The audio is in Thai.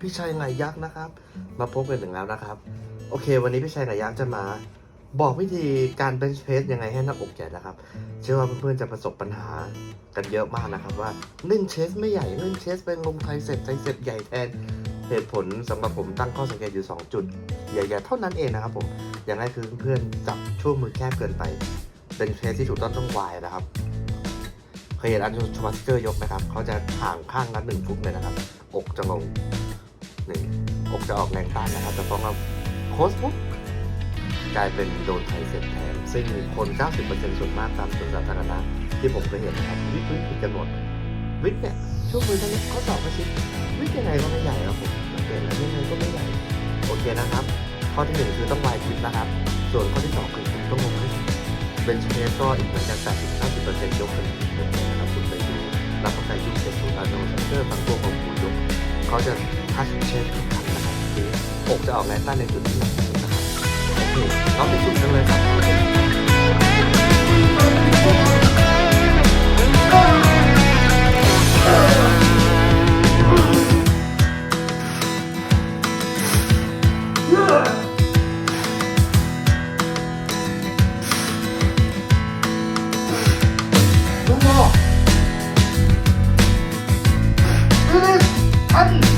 พี่ชัยไงยักษ์นะครับ มาพบกันถึงแล้วนะครับ โอเค วันนี้พี่ชัยไงยักษ์จะมาบอกวิธีการเบนช์เพสยังไงให้หน้าอกใหญ่นะครับ เชื่อว่าเพื่อนๆจะประสบปัญหากันเยอะมากนะครับ ว่าเล่นเชสไม่ใหญ่เล่นเชสเป็นลงไทยเสร็จไทยเสร็จใหญ่แทนเหตุผลสำหรับผมตั้งข้อสังเกตอยู่ 2 จุดใหญ่ๆเท่านั้นเองนะครับผมอย่างแรกคือเพื่อนๆจับช่วงมือแคบเกินไปเป็นเชสที่ถูกต้องต้องวายนะครับเคยเห็นอันชวัสเกอร์ยกไหมครับเขาจะห่างข้างละหนึ่งฟุตเลยนะครับ อกจะลง นี่อกจะออกแรงต้านนะครับ แต่พอเราโค้ชปุ๊บกลายเป็นโดนไทยเสร็จแทน ซึ่งคน 90%ส่วนมากตามสวนสาธารณะที่ผมเคยเห็นนะครับวิทย์วิทย์ผิดกันหมดวิทย์เนี่ยช่วงมือเท่านี้เขาสอบกระชิดวิทย์ยังไงก็ไม่ใหญ่ครับผมสังเกตแล้วยังไงก็ไม่ใหญ่โอเคนะครับ ข้อที่หนึ่งคือต้องวายทิปนะครับ ส่วนข้อที่สองคือคุณต้องลงให้เบนช์เพสก็อีกเหมือนกัน80-90%ยกเป็นเป็นนะครับคุณไปดูรับประกันยุคเจ็ดศูนย์อาโนเซนเตอร์บางตัวของคุณยกเขาจะทัชเชนทุกค นี้อกจะออกแรงต้านในจุดที่หนะครับโอเคน้องไปสุดกันเลยครับลูกโม่ดูดิอัน